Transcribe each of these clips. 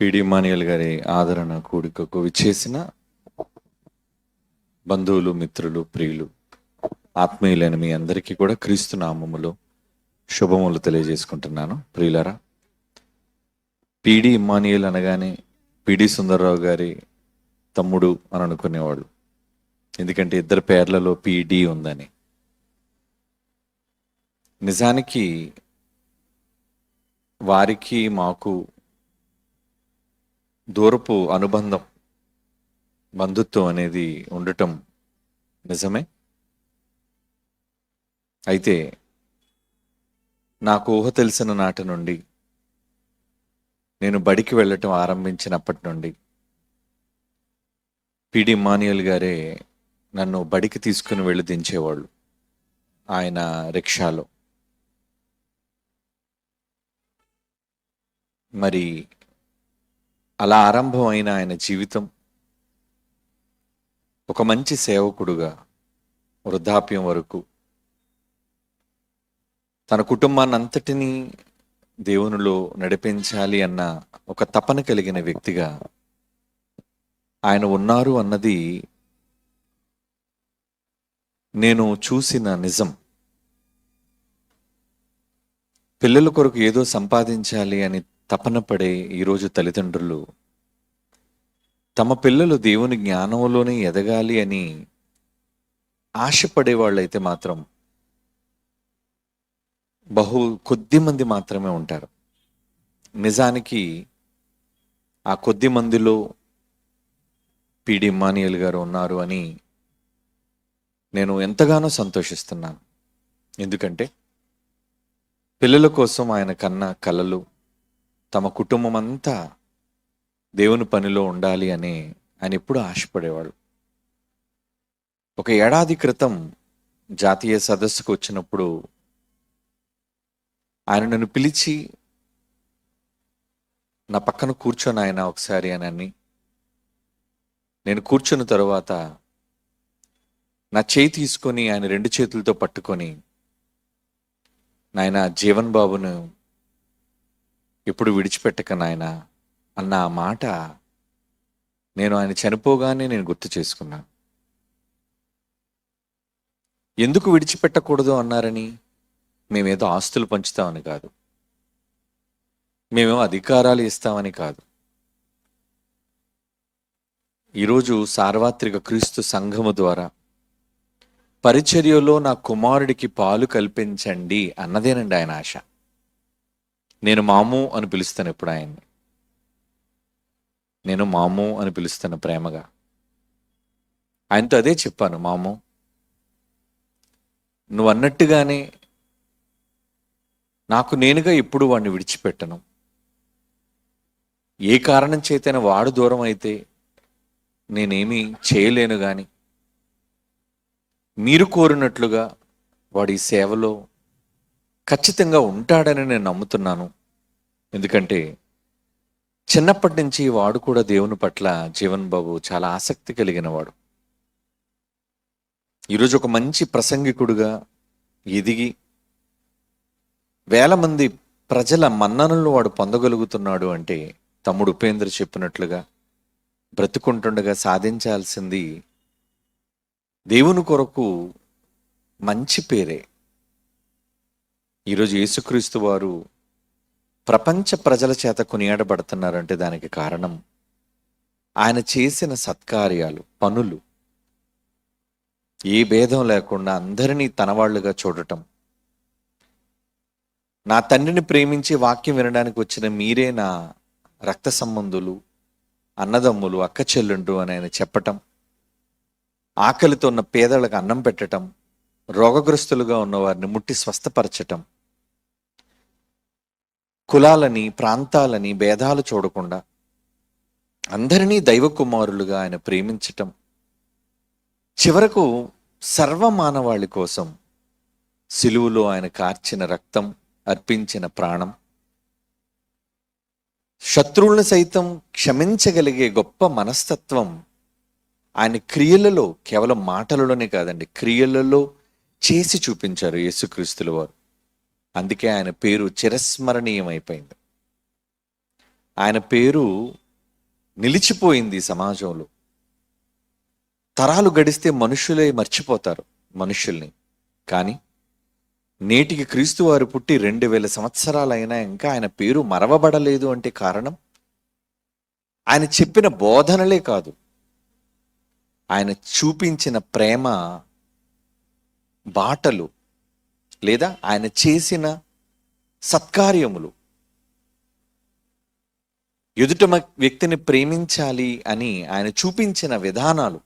పిడి మానియల్ గారి ఆదరణ కూడికకు విచ్చేసిన బంధువులు మిత్రులు ప్రియులు ఆత్మీయులైన మీ అందరికీ కూడా క్రీస్తు నామములు శుభములు తెలియజేసుకుంటున్నాను. ప్రియులరా పిడి ఇమ్మానియల్ అనగానే పిడి సుందర్రావు గారి తమ్ముడు అని అనుకునేవాళ్ళు ఎందుకంటే ఇద్దరు పేర్లలో పిడి ఉందని. నిజానికి వారికి మాకు దూరపు అనుబంధం బంధుత్వం అనేది ఉండటం నిజమే? అయితే నాకు ఊహ తెలిసిన నాటి నుండి నేను బడికి వెళ్ళటం ఆరంభించినప్పటి నుండి పిడి మాన్యుల్ గారే నన్ను బడికి తీసుకుని వెళ్ళి దించేవాళ్ళు ఆయన రిక్షాలో. మరి అలా ఆరంభమైన ఆయన జీవితం ఒక మంచి సేవకుడుగా వృద్ధాప్యం వరకు తన కుటుంబాన్ని అంతటినీ దేవునిలో నడిపించాలి అన్న ఒక తపన కలిగిన వ్యక్తిగా ఆయన ఉన్నారు అన్నది నేను చూసిన నిజం. పిల్లల కొరకు ఏదో సంపాదించాలి అని తపన పడే ఈరోజు తల్లిదండ్రులు తమ పిల్లలు దేవుని జ్ఞానంలోనే ఎదగాలి అని ఆశపడే వాళ్ళైతే మాత్రం బహు కొద్ది మంది మాత్రమే ఉంటారు. నిజానికి ఆ కొద్ది మందిలో పిడి మానియల్ గారు ఉన్నారు అని నేను ఎంతగానో సంతోషిస్తున్నాను. ఎందుకంటే పిల్లల కోసం ఆయన కన్న కలలు తమ కుటుంబం అంతా దేవుని పనిలో ఉండాలి అని ఆయన ఎప్పుడూ ఆశపడేవాడు. ఒక ఏడాది క్రితం జాతీయ సదస్సుకు వచ్చినప్పుడు ఆయన నన్ను పిలిచి నా పక్కన కూర్చొని ఆయన ఒకసారి అని అని నేను కూర్చున్న తర్వాత నా చేయి తీసుకొని ఆయన రెండు చేతులతో పట్టుకొని నాయన జీవన్ బాబును ఎప్పుడు విడిచిపెట్టక నాయన అన్న ఆ మాట నేను ఆయన చనిపోగానే నేను గుర్తు చేసుకున్నాను ఎందుకు విడిచిపెట్టకూడదు అన్నారని మేమేదో ఆస్తులు పంచుతామని కాదు. మేమేమో అధికారాలు ఇస్తామని కాదు. ఈరోజు సార్వత్రిక క్రీస్తు సంఘము ద్వారా పరిచర్యలో నా కుమారుడికి పాలు కల్పించండి అన్నదేనండి ఆయన ఆశ. నేను మాము అని పిలుస్తాను ఎప్పుడు ఆయన్ని. నేను మాము అని పిలుస్తాను ప్రేమగా. ఆయనతో అదే చెప్పాను మాము నువ్వు అన్నట్టుగానే నాకు నేనుగా ఎప్పుడు వాడిని విడిచిపెట్టను. ఏ కారణం చేతైనా వాడు దూరం అయితే నేనేమీ చేయలేను కానీ మీరు కోరినట్లుగా వాడి సేవలో ఖచ్చితంగా ఉంటాడని నేను నమ్ముతున్నాను. ఎందుకంటే చిన్నప్పటి నుంచి వాడు కూడా దేవుని పట్ల జీవన్ బాబు చాలా ఆసక్తి కలిగిన వాడు ఈరోజు ఒక మంచి ప్రసంగికుడుగా ఎదిగి వేల మంది ప్రజల మన్ననలు వాడు పొందగలుగుతున్నాడు అంటే తమ్ముడు ఉపేంద్ర చెప్పినట్లుగా బ్రతుకుంటుండగా సాధించాల్సింది దేవుని కొరకు మంచి పేరే. ఈరోజు యేసుక్రీస్తు వారు ప్రపంచ ప్రజల చేత కొనియాడబడుతున్నారంటే దానికి కారణం ఆయన చేసిన సత్కార్యాలు పనులు. ఏ భేదం లేకుండా అందరినీ తనవాళ్ళుగా చూడటం. నా తండ్రిని ప్రేమించి వాక్యం వినడానికి వచ్చిన మీరే నా రక్త సంబంధులు అన్నదమ్ములు అక్క చెల్లుండు అని ఆయన చెప్పటం. ఆకలితో ఉన్న పేదలకు అన్నం పెట్టటం. రోగగ్రస్తులుగా ఉన్న వారిని ముట్టి స్వస్థపరచటం. కులాలని ప్రాంతాలని భేదాలు చూడకుండా అందరినీ దైవ కుమారులుగా ఆయన ప్రేమించటం చివరకు సర్వమానవాళి కోసం సిలువులో ఆయన కార్చిన రక్తం అర్పించిన ప్రాణం శత్రువులను సైతం క్షమించగలిగే గొప్ప మనస్తత్వం ఆయన క్రియలలో కేవలం మాటలలోనే కాదండి క్రియలలో చేసి చూపించారు యేసుక్రీస్తుల వారు. అందుకే ఆయన పేరు చిరస్మరణీయమైపోయింది. ఆయన పేరు నిలిచిపోయింది సమాజంలో. తరాలు గడిస్తే మనుషులే మర్చిపోతారు మనుషుల్ని. కానీ నేటికి క్రీస్తు వారు పుట్టి రెండు వేల సంవత్సరాలైనా ఇంకా ఆయన పేరు మరవబడలేదు అంటే కారణం? ఆయన చెప్పిన బోధనలే కాదు. ఆయన చూపించిన ప్రేమ బాటలు లేదా ఆయన చేసిన సత్కార్యములు. ఎదుట మ- వ్యక్తిని ప్రేమించాలి అని ఆయన చూపించిన విధానాలు.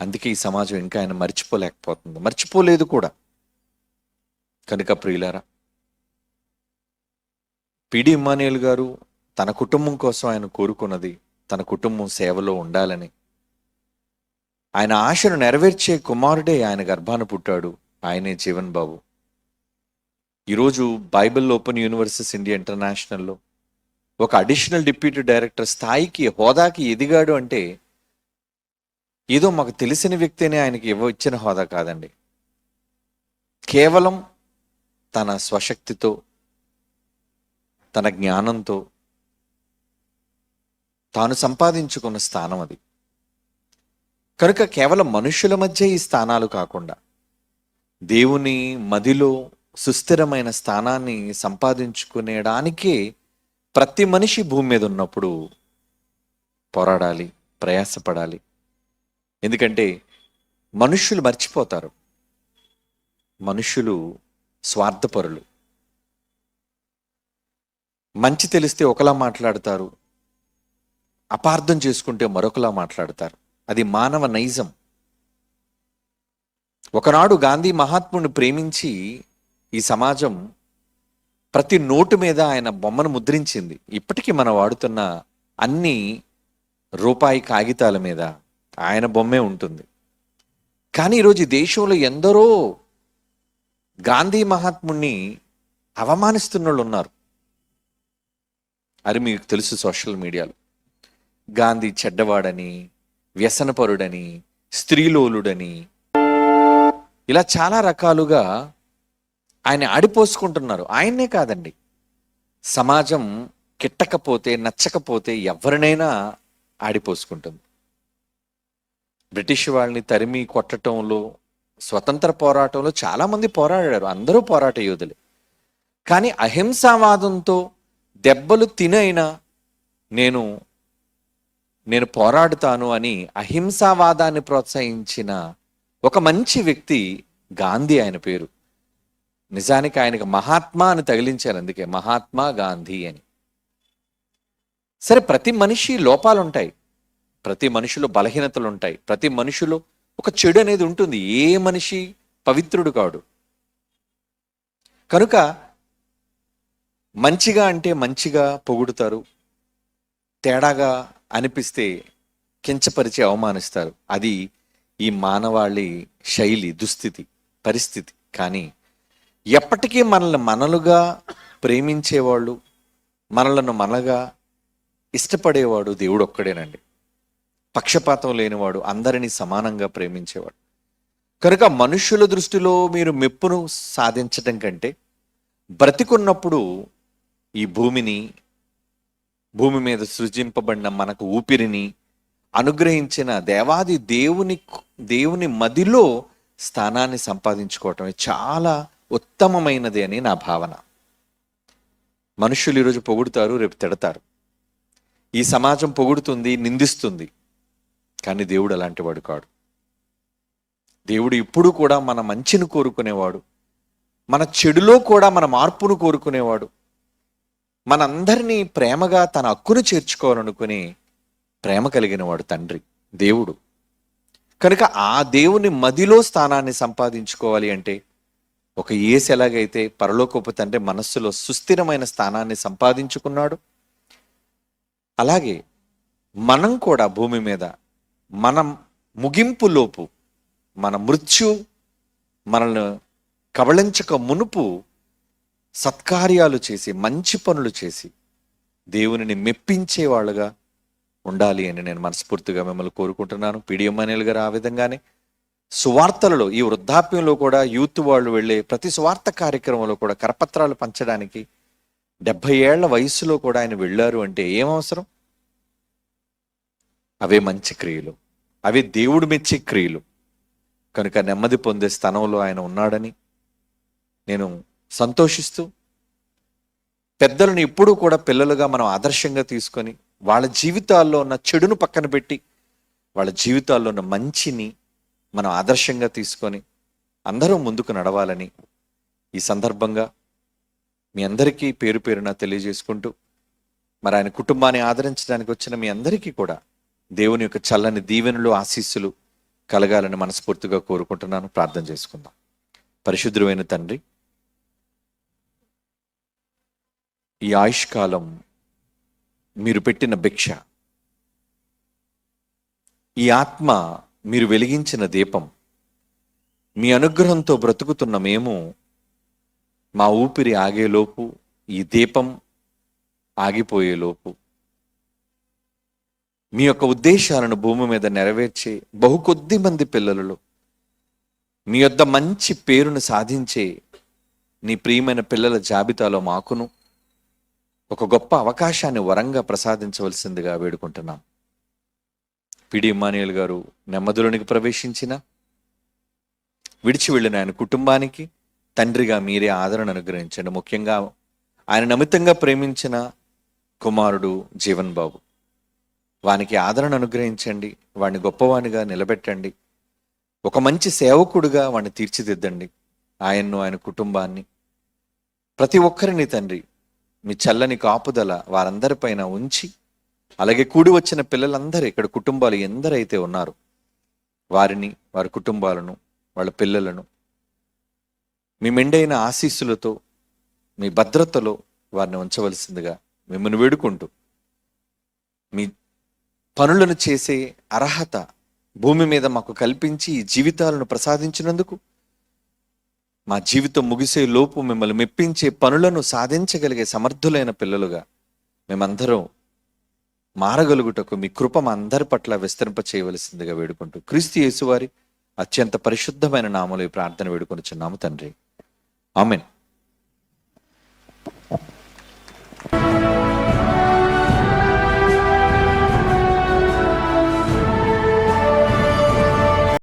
అందుకే ఈ సమాజం ఇంకా ఆయన మర్చిపోలేకపోతుంది. మర్చిపోలేదు కూడా. కనుక ప్రియులారా పిడి ఇమ్మానుయేల్ గారు తన కుటుంబం కోసం ఆయన కోరుకున్నది తన కుటుంబం సేవలో ఉండాలని. ఆయన ఆశను నెరవేర్చే కుమారుడే ఆయన గర్భాన పుట్టాడు. ఆయనే జీవన్ బాబు. ఈరోజు బైబిల్ ఓపెన్ యూనివర్సిటీస్ ఇండియా ఇంటర్నేషనల్లో ఒక అడిషనల్ డిప్యూటీ డైరెక్టర్ స్థాయికి హోదాకి ఎదిగాడు అంటే ఏదో మాకు తెలిసిన వ్యక్తినే ఆయనకి ఇవ్వ ఇచ్చిన హోదా కాదండి. కేవలం తన స్వశక్తితో తన జ్ఞానంతో తాను సంపాదించుకున్న స్థానం అది. కనుక కేవలం మనుషుల మధ్య ఈ స్థానాలు కాకుండా దేవుని మదిలో సుస్థిరమైన స్థానాన్ని సంపాదించుకునేడానికి ప్రతి మనిషి భూమి మీద ఉన్నప్పుడు పోరాడాలి ప్రయాసపడాలి. ఎందుకంటే మనుష్యులు మర్చిపోతారు. మనుష్యులు స్వార్థపరులు. మంచి తెలిస్తే ఒకలా మాట్లాడతారు. అపార్థం చేసుకుంటే మరొకలా మాట్లాడతారు. అది మానవ నైజం. ఒకనాడు గాంధీ మహాత్ముని ప్రేమించి ఈ సమాజం ప్రతి నోటు మీద ఆయన బొమ్మను ముద్రించింది. ఇప్పటికీ మనం వాడుతున్న అన్ని రూపాయి కాగితాల మీద ఆయన బొమ్మే ఉంటుంది. కానీ ఈరోజు దేశంలో ఎందరో గాంధీ మహాత్ముణ్ణి అవమానిస్తున్న వాళ్ళు ఉన్నారు. అది మీకు తెలుసు సోషల్ మీడియాలో. గాంధీ చెడ్డవాడని వ్యసనపరుడని స్త్రీలోలుడని ఇలా చాలా రకాలుగా ఆయన ఆడిపోసుకుంటున్నారు. ఆయన్నే కాదండి. సమాజం కిట్టకపోతే నచ్చకపోతే ఎవరినైనా ఆడిపోసుకుంటుంది. బ్రిటిష్ వాళ్ళని తరిమి కొట్టడంలో స్వతంత్ర పోరాటంలో చాలామంది పోరాడారు. అందరూ పోరాట యోధులే. కానీ అహింసావాదంతో దెబ్బలు తినైనా నేను నేను పోరాడుతాను అని అహింసావాదాన్ని ప్రోత్సహించిన ఒక మంచి వ్యక్తి గాంధీ ఆయన పేరు. నిజానికి ఆయనకు మహాత్మా అని తగిలించారు అందుకే మహాత్మా గాంధీ అని. సరే ప్రతి మనిషి లోపాలు ఉంటాయి ప్రతి మనిషిలో బలహీనతలు ఉంటాయి ప్రతి మనిషిలో ఒక చెడు అనేది ఉంటుంది. ఏ మనిషి పవిత్రుడు కాడు. కనుక మంచిగా అంటే మంచిగా పొగుడుతారు. తేడాగా అనిపిస్తే కించపరిచి అవమానిస్తారు. అది ఈ మానవాళి శైలి దుస్థితి పరిస్థితి. కానీ ఎప్పటికీ మనల్ని మనలుగా ప్రేమించేవాళ్ళు మనలను మనగా ఇష్టపడేవాడు దేవుడు ఒక్కడేనండి పక్షపాతం లేనివాడు అందరినీ సమానంగా ప్రేమించేవాడు. కనుక మనుషుల దృష్టిలో మీరు మెప్పును సాధించటం కంటే బ్రతికున్నప్పుడు ఈ భూమిని భూమి మీద సృజింపబడిన మనకు ఊపిరిని అనుగ్రహించిన దేవాది దేవుని దేవుని మదిలో స్థానాన్ని సంపాదించుకోవటమే చాలా ఉత్తమమైనది అని నా భావన. మనుషులు ఈరోజు పొగుడుతారు రేపు తిడతారు. ఈ సమాజం పొగుడుతుంది నిందిస్తుంది. కానీ దేవుడు అలాంటి వాడు కాడు. దేవుడు ఇప్పుడు కూడా మన మంచిని కోరుకునేవాడు. మన చెడులో కూడా మన మార్పును కోరుకునేవాడు. మనందరినీ ప్రేమగా తన హక్కును చేర్చుకోవాలనుకుని ప్రేమ కలిగిన వాడు తండ్రి దేవుడు. కనుక ఆ దేవుని మదిలో స్థానాన్ని సంపాదించుకోవాలి అంటే ఒక ఏసు ఎలాగైతే పరలోకపు తండ్రి మనస్సులో సుస్థిరమైన స్థానాన్ని సంపాదించుకున్నాడు అలాగే మనం కూడా భూమి మీద మనం ముగింపులోపు మన మృత్యు మనల్ని కబళించక మునుపు సత్కార్యాలు చేసి మంచి పనులు చేసి దేవునిని మెప్పించే వాళ్ళుగా ఉండాలి అని నేను మనస్ఫూర్తిగా మిమ్మల్ని కోరుకుంటున్నాను. పిడిఎంఎన్ఎల్ గారు ఆ విధంగానే సువార్తలలో ఈ వృద్ధాప్యంలో కూడా యూత్ వాళ్ళు వెళ్ళే ప్రతి సువార్త కార్యక్రమంలో కూడా కరపత్రాలు పంచడానికి డెబ్భై ఏళ్ళ వయసులో కూడా ఆయన వెళ్ళారు అంటే ఏం అవసరం? అవే మంచి క్రియలు. అవే దేవుడు మెచ్చే క్రియలు. కనుక నెమ్మది పొందే స్థానంలో ఆయన ఉన్నాడని నేను సంతోషిస్తూ పెద్దలను ఎప్పుడూ కూడా పిల్లలుగా మనం ఆదర్శంగా తీసుకొని వాళ్ళ జీవితాల్లో ఉన్న చెడును పక్కన పెట్టి వాళ్ళ జీవితాల్లో ఉన్న మంచిని మనం ఆదర్శంగా తీసుకొని అందరూ ముందుకు నడవాలని ఈ సందర్భంగా మీ అందరికీ పేరు పేరున తెలియజేసుకుంటూ మరి ఆయన కుటుంబాన్ని ఆదరించడానికి వచ్చిన మీ అందరికీ కూడా దేవుని యొక్క చల్లని దీవెనలు ఆశీస్సులు కలగాలని మనస్ఫూర్తిగా కోరుకుంటున్నాను. ప్రార్థన చేసుకుందాం. పరిశుద్ధుడైన తండ్రి ఈ ఆయుష్కాలం మీరు పెట్టిన భిక్ష ఈ ఆత్మ మీరు వెలిగించిన దీపం మీ అనుగ్రహంతో బ్రతుకుతున్న మేము మా ఊపిరి ఆగేలోపు ఈ దీపం ఆగిపోయేలోపు మీ యొక్క ఉద్దేశాలను భూమి మీద నెరవేర్చే బహు కొద్ది మంది పిల్లలలో మీ యొద్ద మంచి పేరును సాధించే నీ ప్రియమైన పిల్లల జాబితాలో మాకును ఒక గొప్ప అవకాశాన్ని వరంగా ప్రసాదించవలసిందిగా వేడుకుంటున్నాం. పిడి మానియల్ గారు నెమ్మదిలోనికి ప్రవేశించిన విడిచి వెళ్ళిన ఆయన కుటుంబానికి తండ్రిగా మీరే ఆదరణ అనుగ్రహించండి. ముఖ్యంగా ఆయన నమితంగా ప్రేమించిన కుమారుడు జీవన్ బాబు. వానికి ఆదరణ అనుగ్రహించండి వాడిని గొప్పవానిగా నిలబెట్టండి ఒక మంచి సేవకుడుగా వాడిని తీర్చిదిద్దండి. ఆయన్ను ఆయన కుటుంబాన్ని ప్రతి ఒక్కరిని తండ్రి మీ చల్లని కాపుదల వారందరిపైన ఉంచి అలాగే కూడి వచ్చిన పిల్లలందరూ ఇక్కడ కుటుంబాలు ఎందరైతే ఉన్నారు వారిని వారి కుటుంబాలను వాళ్ళ పిల్లలను మీ మెండైన ఆశీస్సులతో మీ భద్రతలో వారిని ఉంచవలసిందిగా మిమ్మల్ని వేడుకుంటూ మీ పనులను చేసే అర్హత భూమి మీద మాకు కల్పించి జీవితాలను ప్రసాదించినందుకు మా జీవితం ముగిసే లోపు మిమ్మల్ని మెప్పించే పనులను సాధించగలిగే సమర్థులైన పిల్లలుగా మేమందరం మారగలుగుటకు మీ కృప అందరి పట్ల విస్తరింప చేయవలసిందిగా వేడుకుంటూ క్రీస్తు యేసువారి అత్యంత పరిశుద్ధమైన నామలు ఈ ప్రార్థన వేడుకొని చిన్నాము తండ్రి. ఆమెన్.